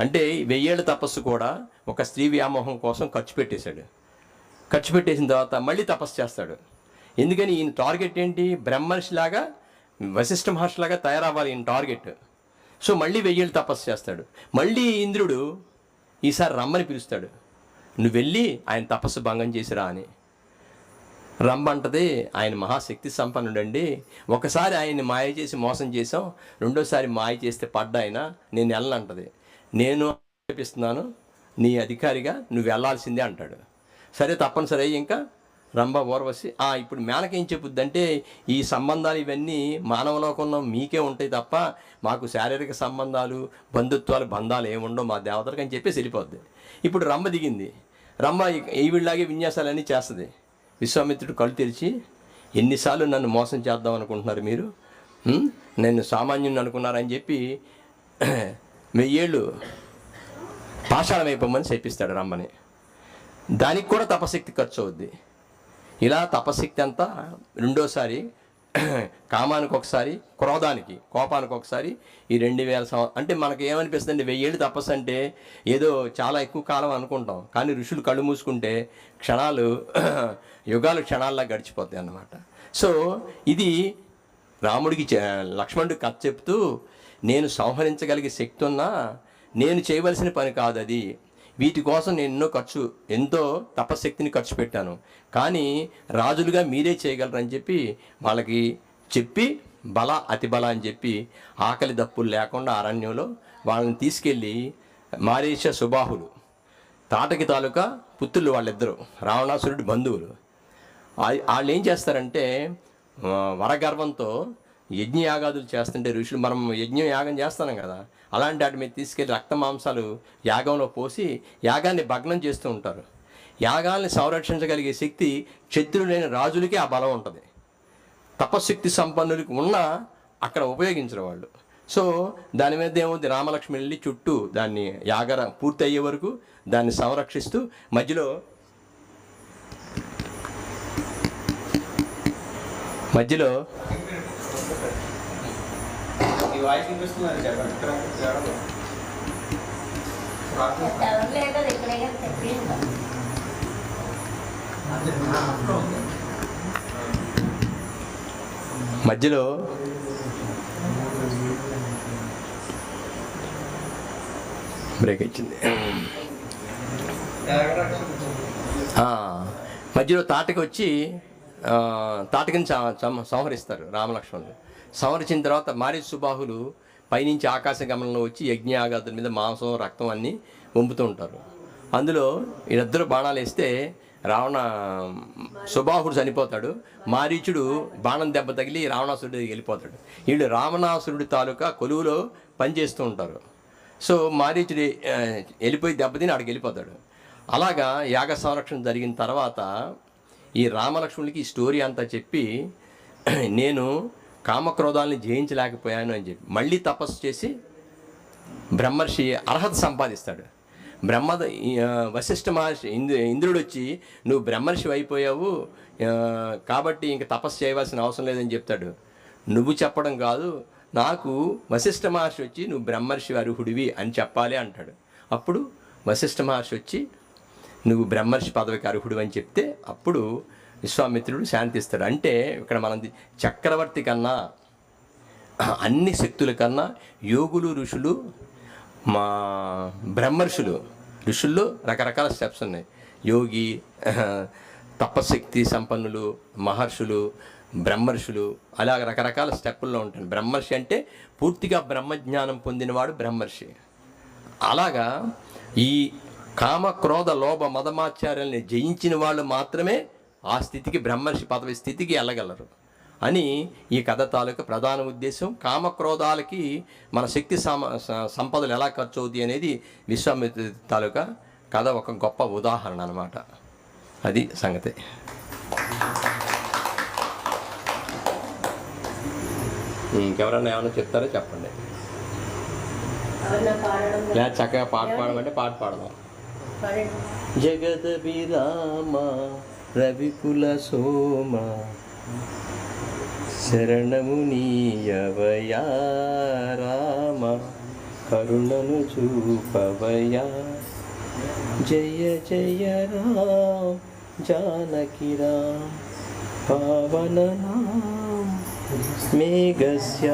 అంటే వెయ్యేళ్ళ తపస్సు కూడా ఒక స్త్రీ వ్యామోహం కోసం ఖర్చు పెట్టేశాడు. ఖర్చు పెట్టేసిన తర్వాత మళ్ళీ తపస్సు చేస్తాడు. ఎందుకని ఈయన టార్గెట్ ఏంటి? బ్రహ్మర్షిలాగా వశిష్ఠ మహర్షిలాగా తయారవ్వాలి ఈయన టార్గెట్. సో మళ్ళీ వెయ్యేళ్ళు తపస్సు చేస్తాడు. మళ్ళీ ఇంద్రుడు ఈసారి రమ్మని పిలుస్తాడు. నువ్వు వెళ్ళి ఆయన తపస్సు భంగం చేసిరా అని. రమ్మంటది ఆయన మహాశక్తి సంపన్నుడండి. ఒకసారి ఆయన్ని మాయ చేసి మోసం చేసాం రెండోసారి మాయ చేస్తే పడ్డాయన నేను వెళ్ళనంటది. నేను చెప్పిస్తున్నాను నీ అధికారిగా నువ్వు వెళ్ళాల్సిందే అంటాడు. సరే తప్పనిసరి ఇంకా రంభ ఊర్వశి ఆ ఇప్పుడు మేనకేం చెప్పుద్దంటే ఈ సంబంధాలు ఇవన్నీ మానవలోకంలో మీకే ఉంటాయి తప్ప మాకు శారీరక సంబంధాలు బంధుత్వాలు బంధాలు ఏముండవు మా దేవతలకు అని చెప్పేసి వెళ్ళిపోద్ది. ఇప్పుడు రంభ దిగింది. రంభ ఈవిడలాగే విన్యాసాలన్నీ చేస్తుంది. విశ్వామిత్రుడు కళ్ళు తెరిచి ఎన్నిసార్లు నన్ను మోసం చేద్దాం అనుకుంటున్నారు మీరు? నేను సామాన్యుని అనుకున్నారని చెప్పి వెయ్యేళ్ళు పాషాళం అయిపోమని చెప్పిస్తాడు రమ్మని. దానికి కూడా తపశక్తి ఖర్చు అవుద్ది. ఇలా తపశక్తి అంతా రెండోసారి కామానికి ఒకసారి క్రోధానికి కోపానికి ఒకసారి ఈ రెండు వేల సంవత్సరం అంటే మనకి ఏమనిపిస్తుంది వెయ్యేళ్ళు తపస్సు అంటే ఏదో చాలా ఎక్కువ కాలం అనుకుంటాం. కానీ ఋషులు కళ్ళు మూసుకుంటే క్షణాలు యుగాలు క్షణాల్లా గడిచిపోతాయి అన్నమాట. సో ఇది రాముడికి చె- లక్ష్మణుడికి కథ చెప్తూ నేను సంహరించగలిగే శక్తి ఉన్నా నేను చేయవలసిన పని కాదు అది వీటి కోసం నేను ఎన్నో ఖర్చు ఎంతో తపశక్తిని ఖర్చు పెట్టాను. కానీ రాజులుగా మీరే చేయగలరని చెప్పి వాళ్ళకి చెప్పి బల అతి బల అని చెప్పి ఆకలి దప్పులు లేకుండా అరణ్యంలో వాళ్ళని తీసుకెళ్ళి మారీష సుబాహులు తాటకి తాలూకా పుత్రులు వాళ్ళిద్దరు రావణాసురుడి బంధువులు. వాళ్ళు ఏం చేస్తారంటే వరగర్వంతో యజ్ఞయాగాదులు చేస్తుంటే ఋషులు మనం యజ్ఞం యాగం చేస్తున్నాం కదా అలాంటి వాటి మీద తీసుకెళ్ళి రక్త మాంసాలు యాగంలో పోసి యాగాన్ని భగ్నం చేస్తూ ఉంటారు. యాగాల్ని సంరక్షించగలిగే శక్తి క్షత్రులైన రాజులకి ఆ బలం ఉంటుంది. తపశక్తి సంపన్నులకి ఉన్న అక్కడ ఉపయోగించరు వాళ్ళు. సో దాని మీద ఏమవుతుంది రామలక్ష్మి వెళ్ళి చుట్టూ దాన్ని యాగర పూర్తి అయ్యే వరకు దాన్ని సంరక్షిస్తూ మధ్యలో మధ్యలో ఈ వాయిస్ వినిపిస్తుందని చెప్పండి. మధ్యలో బ్రేక్ ఇచ్చింది. ఆ, మధ్యలో తాటకి వచ్చి తాటకిని సంహరిస్తారు రామలక్ష్మణులు. సంహరించిన తర్వాత మారి సుబాహులు పైనుంచి ఆకాశ గమనంలో వచ్చి యజ్ఞయాగాదుల మీద మాంసం రక్తం అన్నీ వంపుతూ ఉంటారు. అందులో వీళ్ళిద్దరు బాణాలు వేస్తే రావణ సుబాహుడు చనిపోతాడు. మారీచుడు బాణం దెబ్బ తగిలి రావణాసురుడు వెళ్ళిపోతాడు. వీళ్ళు రావణాసురుడి తాలూకా కొలువులో పనిచేస్తూ ఉంటారు. సో మారీచుడు వెళ్ళిపోయి దెబ్బతిని ఆడికి వెళ్ళిపోతాడు. అలాగా యాగ సంరక్షణ జరిగిన తర్వాత ఈ రామలక్ష్మణులకి ఈ స్టోరీ అంతా చెప్పి నేను కామక్రోధాలని జయించలేకపోయాను అని చెప్పి మళ్ళీ తపస్సు చేసి బ్రహ్మర్షి అర్హత సంపాదిస్తాడు. బ్రహ్మ వశిష్ఠ మహర్షి ఇంద్రు ఇంద్రుడు వచ్చి నువ్వు బ్రహ్మర్షి అయిపోయావు కాబట్టి ఇంక తపస్సు చేయవలసిన అవసరం లేదని చెప్తాడు. నువ్వు చెప్పడం కాదు నాకు వశిష్ఠ మహర్షి వచ్చి నువ్వు బ్రహ్మర్షి అర్హుడివి అని చెప్పాలి అంటాడు. అప్పుడు వశిష్ఠ మహర్షి వచ్చి నువ్వు బ్రహ్మర్షి పదవికి అర్హుడు అని చెప్తే అప్పుడు విశ్వామిత్రుడు శాంతిస్తాడు. అంటే ఇక్కడ మనం చక్రవర్తి కన్నా అన్ని శక్తుల కన్నా యోగులు ఋషులు మా బ్రహ్మర్షులు ఋషుల్లో రకరకాల స్టెప్స్ ఉన్నాయి. యోగి తపశక్తి సంపన్నులు మహర్షులు బ్రహ్మర్షులు అలా రకరకాల స్టెప్పుల్లో ఉంటాయి. బ్రహ్మర్షి అంటే పూర్తిగా బ్రహ్మజ్ఞానం పొందినవాడు బ్రహ్మర్షి. అలాగా ఈ కామ క్రోధ లోభ మదమాచార్యాలని జయించిన వాళ్ళు మాత్రమే ఆ స్థితికి బ్రహ్మర్షి పదవి స్థితికి వెళ్ళగలరు అని ఈ కథ తాలూకా ప్రధాన ఉద్దేశం. కామక్రోధాలకి మన శక్తి సంపదలు ఎలా ఖర్చు అవుతాయి అనేది విశ్వామిత్ర తాలూకా కథ ఒక గొప్ప ఉదాహరణ అనమాట అది సంగతి. ఇంకెవరన్నా ఏమైనా చెప్తారో? చెప్పండి. లేదా చక్కగా పాట పాడమంటే పాట పాడదాం. పాడండి. జగద విరామ రవికుల సోమ శరణము నీయవయా రామ కరుణను చూపవయా. జయ జయ రామ జానకి రామ పవన మేఘస్య.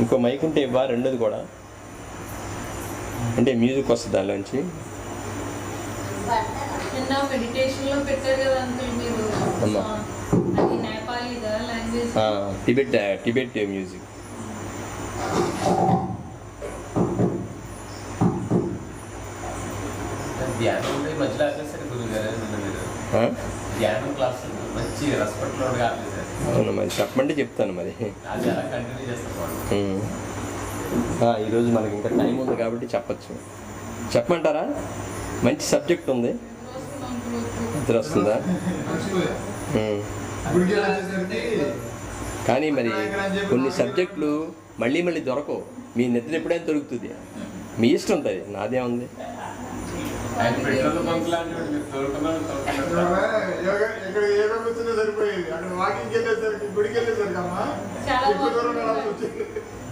ఇంకో మైకుంటే ఇవ్వ రెండోది కూడా. అంటే మ్యూజిక్ వస్తుంది దానిలోంచి నిన్న మెడిటేషన్లో పెట్టారు కదా అంకుల్ మీరు. అమ్మా. song. అది నేపాలీదా లాంగ్వేజ్ ఆ, టిబెట్ టిబెట్ మ్యూజిక్ చెప్పమంటే చెప్తాను మరి. ఈరోజు మనకి ఇంకా టైం ఉంది కాబట్టి చెప్పచ్చు. చెప్పమంటారా? మంచి సబ్జెక్ట్ ఉంది. నిద్ర వస్తుందా? కానీ మరి కొన్ని సబ్జెక్టులు మళ్ళీ మళ్ళీ దొరకవు. మీ నిద్ర ఎప్పుడైనా దొరుకుతుంది. మీ ఇష్టం ఉంటుంది. నాదేముంది ఉంది.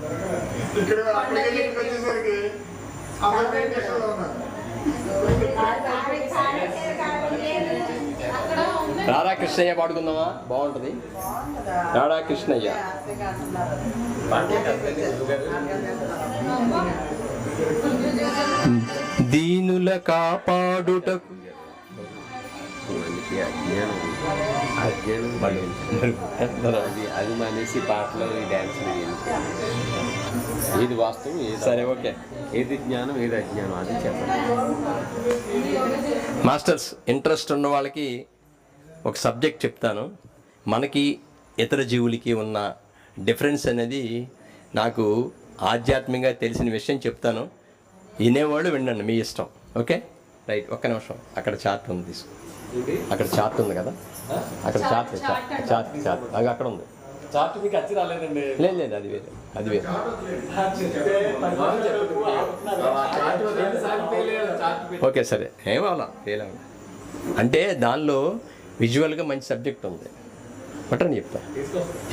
అక్కడ వాకింగ్కి వెళ్ళేసరికి గుడికి వెళ్ళేసరికి అమ్మా చాలా ఎక్కువ దూరం వెళ్ళాల్సి వచ్చింది ఇక్కడ అక్కడికి వెళ్ళి ఇక్కడికి వచ్చేసరికి అందరూ మెడిటేషన్లో ఉన్నారు అక్కడ ఉంది రాధా కృష్ణయ్య పాడుకుందామా బాగుంటుంది రాధా కృష్ణయ్య దీనుల కాపాడుటకు అజ్ఞానం అజ్ఞానం అది అది మానేసి పాటలు ఈ డ్యాన్సులు ఏది వాస్తవం ఏది సరే ఓకే. ఏది జ్ఞానం ఏది అజ్ఞానం? అది చెప్పండి. మాస్టర్స్ ఇంట్రెస్ట్ ఉన్న వాళ్ళకి ఒక సబ్జెక్ట్ చెప్తాను. మనకి ఇతర జీవులకి ఉన్న డిఫరెన్స్ అనేది నాకు ఆధ్యాత్మికంగా తెలిసిన విషయం చెప్తాను. వినేవాళ్ళు వినండి మీ ఇష్టం. ఓకే? రైట్ ఒక్క నిమిషం. అక్కడ చార్ట్ ఉంది తీసుకో. అక్కడ చార్ట్ ఉంది కదా? అక్కడ చార్ట్ చార్ట్ చార్ట్ అది అక్కడ ఉంది. చార్ట్ మీకు వచ్చి రాలేదండి. లేదు లేదు అది వేరే అది వేరే. ఓకే సరే. ఏమవలా ఫెయిల్ అవ్వలా అంటే దానిలో విజువల్గా మంచి సబ్జెక్ట్ ఉంది. బట్టని చెప్తా.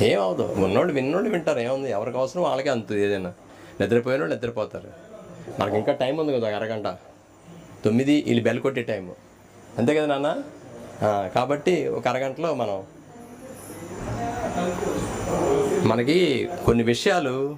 ఏమవుదు ఉన్నోళ్ళు విన్నోళ్ళు వింటారు. ఏముంది? ఎవరికి అవసరం వాళ్ళకే అంత ఏదైనా. నిద్రపోయిన వాళ్ళు నిద్రపోతారు. మనకి ఇంకా టైం ఉంది కదా అరగంట. తొమ్మిది వీళ్ళు బెల్ కొట్టే టైం అంతే కదా నాన్న? కాబట్టి ఒక అరగంటలో మనం. మనకి కొన్ని విషయాలు